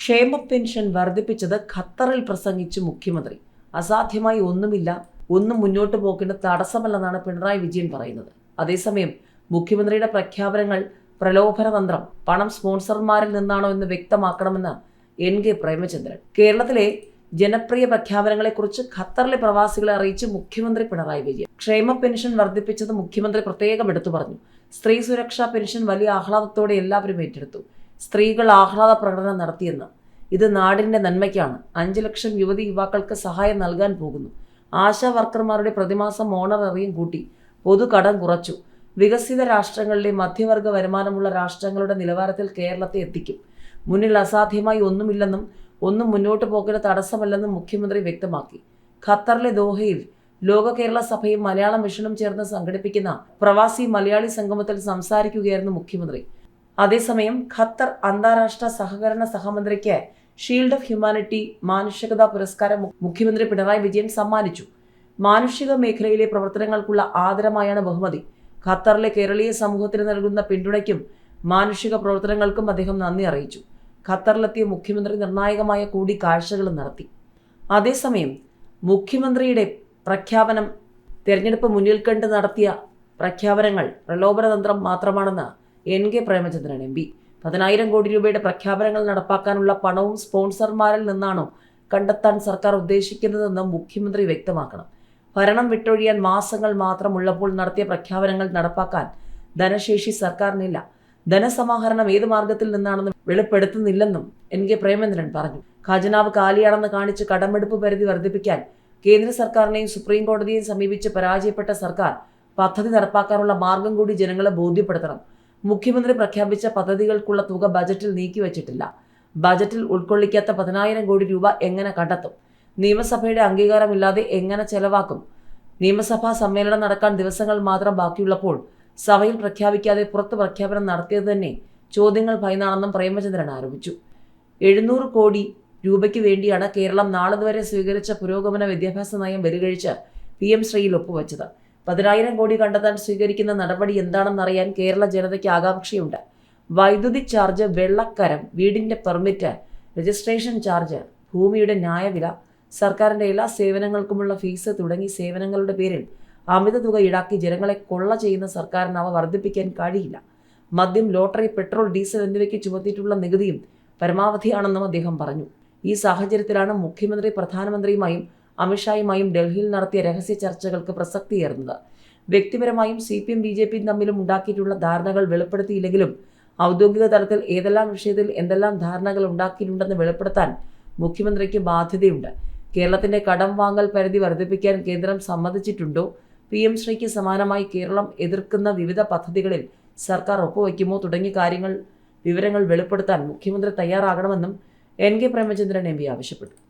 ക്ഷേമ പെൻഷൻ വർദ്ധിപ്പിച്ചത് ഖത്തറിൽ പ്രസംഗിച്ച് മുഖ്യമന്ത്രി. അസാധ്യമായി ഒന്നുമില്ല. ഒന്നും മുന്നോട്ട് പോക്കിന് തടസ്സമല്ലെന്നാണ് പിണറായി വിജയൻ പറയുന്നത്. അതേസമയം മുഖ്യമന്ത്രിയുടെ പ്രഖ്യാപനങ്ങൾ പ്രലോഭന തന്ത്രം പണം സ്പോൺസർമാരിൽ നിന്നാണോ എന്ന് വ്യക്തമാക്കണമെന്ന് എൻ കെ പ്രേമചന്ദ്രൻ. കേരളത്തിലെ ജനപ്രിയ പ്രഖ്യാപനങ്ങളെക്കുറിച്ച് ഖത്തറിലെ പ്രവാസികളെ അറിയിച്ച് മുഖ്യമന്ത്രി പിണറായി വിജയൻ. ക്ഷേമ പെൻഷൻ വർദ്ധിപ്പിച്ചത് മുഖ്യമന്ത്രി പ്രത്യേകം എടുത്തു പറഞ്ഞു. സ്ത്രീ സുരക്ഷാ പെൻഷൻ വലിയ ആഹ്ലാദത്തോടെ എല്ലാവരും ഏറ്റെടുത്തു. സ്ത്രീകൾ ആഹ്ലാദ പ്രകടനം നടത്തിയെന്ന് ഇത് നാടിന്റെ നന്മയ്ക്കാണ്. അഞ്ച് ലക്ഷം യുവതി യുവാക്കൾക്ക് സഹായം നൽകാൻ പോകുന്നു. ആശാ വർക്കർമാരുടെ പ്രതിമാസം ഓണററിയും കൂട്ടി. പൊതുകടം കുറച്ചു. വികസിത രാഷ്ട്രങ്ങളിലെ മധ്യവർഗ വരുമാനമുള്ള രാഷ്ട്രങ്ങളുടെ നിലവാരത്തിൽ കേരളത്തെ എത്തിക്കും. മുന്നിൽ അസാധ്യമായി ഒന്നുമില്ലെന്നും ഒന്നും മുന്നോട്ട് പോകുന്ന തടസ്സമല്ലെന്നും മുഖ്യമന്ത്രി വ്യക്തമാക്കി. ഖത്തറിലെ ദോഹയിൽ ലോക കേരള സഭയും മലയാള മിഷനും ചേർന്ന് സംഘടിപ്പിക്കുന്ന പ്രവാസി മലയാളി സംഗമത്തിൽ സംസാരിക്കുകയായിരുന്നു മുഖ്യമന്ത്രി. അതേസമയം ഖത്തർ അന്താരാഷ്ട്ര സഹകരണ സഹമന്ത്രിക്ക് ഷീൽഡ് ഓഫ് ഹ്യൂമാനിറ്റി മാനുഷികതാ പുരസ്കാരം മുഖ്യമന്ത്രി പിണറായി വിജയൻ സമ്മാനിച്ചു. മാനുഷിക മേഖലയിലെ പ്രവർത്തനങ്ങൾക്കുള്ള ആദരമായാണ് ബഹുമതി. ഖത്തറിലെ കേരളീയ സമൂഹത്തിന് നൽകുന്ന പിന്തുണയ്ക്കും മാനുഷിക പ്രവർത്തനങ്ങൾക്കും അദ്ദേഹം നന്ദി അറിയിച്ചു. ഖത്തറിലെത്തിയ മുഖ്യമന്ത്രി നിർണായകമായ കൂടിക്കാഴ്ചകളും നടത്തി. അതേസമയം മുഖ്യമന്ത്രിയുടെ പ്രഖ്യാപനം തെരഞ്ഞെടുപ്പ് മുന്നിൽ കണ്ട് നടത്തിയ പ്രഖ്യാപനങ്ങൾ പ്രലോഭനതന്ത്രം മാത്രമാണെന്ന് N K Premachandran M P. പതിനായിരം കോടി രൂപയുടെ പ്രഖ്യാപനങ്ങൾ നടപ്പാക്കാനുള്ള പണവും സ്പോൺസർമാരിൽ നിന്നാണോ കണ്ടെത്താൻ സർക്കാർ ഉദ്ദേശിക്കുന്നതെന്ന് മുഖ്യമന്ത്രി വ്യക്തമാക്കണം. ഭരണം വിട്ടൊഴിയാൻ മാസങ്ങൾ മാത്രമുള്ളപ്പോൾ നടത്തിയ പ്രഖ്യാപനങ്ങൾ നടപ്പാക്കാൻ ധനശേഷി സർക്കാരിനില്ല. ധനസമാഹരണം ഏത് മാർഗത്തിൽ നിന്നാണെന്ന് വെളിപ്പെടുത്തുന്നില്ലെന്നും എൻ കെ പ്രേമേന്ദ്രൻ പറഞ്ഞു. ഖജനാവ് കാലിയാണെന്ന് കാണിച്ച് കടമെടുപ്പ് പരിധി വർദ്ധിപ്പിക്കാൻ കേന്ദ്ര സർക്കാരിനെയും സുപ്രീം കോടതിയെയും സമീപിച്ച് പരാജയപ്പെട്ട സർക്കാർ പദ്ധതി നടപ്പാക്കാനുള്ള മാർഗം കൂടി ജനങ്ങളെ ബോധ്യപ്പെടുത്തണം. മുഖ്യമന്ത്രി പ്രഖ്യാപിച്ച പദ്ധതികൾക്കുള്ള തുക ബജറ്റിൽ നീക്കിവച്ചിട്ടില്ല ബജറ്റിൽ ഉൾക്കൊള്ളിക്കാത്ത പതിനായിരം കോടി രൂപ എങ്ങനെ കണ്ടെത്തും? നിയമസഭയുടെ അംഗീകാരമില്ലാതെ എങ്ങനെ ചെലവാക്കും? നിയമസഭാ സമ്മേളനം നടക്കാൻ ദിവസങ്ങൾ മാത്രം ബാക്കിയുള്ളപ്പോൾ സഭയിൽ പ്രഖ്യാപിക്കാതെ പുറത്ത് പ്രഖ്യാപനം നടത്തിയത് തന്നെ ചോദ്യങ്ങൾ ഭയന്നാണെന്നും പ്രേമചന്ദ്രൻ ആരോപിച്ചു. എഴുന്നൂറ് കോടി രൂപയ്ക്ക് വേണ്ടിയാണ് കേരളം നാളെ വരെ സ്വീകരിച്ച പുരോഗമന വിദ്യാഭ്യാസ നയം ബലികഴിച്ച് പി എം ശ്രീയിൽ ഒപ്പുവച്ചത്. പതിനായിരം കോടി കണ്ടെത്താൻ സ്വീകരിക്കുന്ന നടപടി എന്താണെന്നറിയാൻ കേരള ജനതയ്ക്ക് ആകാംക്ഷയുണ്ട്. വൈദ്യുതി ചാർജ് വെള്ളക്കരം വീടിന്റെ പെർമിറ്റ് രജിസ്ട്രേഷൻ ചാർജ് ഭൂമിയുടെ ന്യായവില സർക്കാരിന്റെ എല്ലാ സേവനങ്ങൾക്കുമുള്ള ഫീസ് തുടങ്ങി സേവനങ്ങളുടെ പേരിൽ അമിത തുക ഈടാക്കി ജനങ്ങളെ കൊള്ള ചെയ്യുന്ന സർക്കാരിന് അവ വർദ്ധിപ്പിക്കാൻ കഴിയില്ല. മദ്യം ലോട്ടറി പെട്രോൾ ഡീസൽ എന്നിവയ്ക്ക് ചുമത്തിയിട്ടുള്ള നികുതിയും പരമാവധിയാണെന്നും അദ്ദേഹം പറഞ്ഞു. ഈ സാഹചര്യത്തിലാണ് മുഖ്യമന്ത്രി പ്രധാനമന്ത്രിയുമായും അമിത്ഷായുമായും ഡൽഹിയിൽ നടത്തിയ രഹസ്യ ചർച്ചകൾക്ക് പ്രസക്തിയേറുന്നത് വ്യക്തിപരമായും C P M B J പിയും തമ്മിലും ഉണ്ടാക്കിയിട്ടുള്ള ധാരണകൾ വെളിപ്പെടുത്തിയില്ലെങ്കിലും ഔദ്യോഗിക തലത്തിൽ ഏതെല്ലാം വിഷയത്തിൽ എന്തെല്ലാം ധാരണകൾ ഉണ്ടാക്കിയിട്ടുണ്ടെന്ന് വെളിപ്പെടുത്താൻ മുഖ്യമന്ത്രിക്ക് ബാധ്യതയുണ്ട്. കേരളത്തിന്റെ കടം വാങ്ങൽ പരിധി വർദ്ധിപ്പിക്കാൻ കേന്ദ്രം സമ്മതിച്ചിട്ടുണ്ടോ? പി എം ശ്രീക്ക് സമാനമായി കേരളം എതിർക്കുന്ന വിവിധ പദ്ധതികളിൽ സർക്കാർ ഒപ്പുവയ്ക്കുമോ? തുടങ്ങിയ കാര്യങ്ങൾ വിവരങ്ങൾ വെളിപ്പെടുത്താൻ മുഖ്യമന്ത്രി തയ്യാറാകണമെന്നും N K Premachandran M P ആവശ്യപ്പെട്ടു.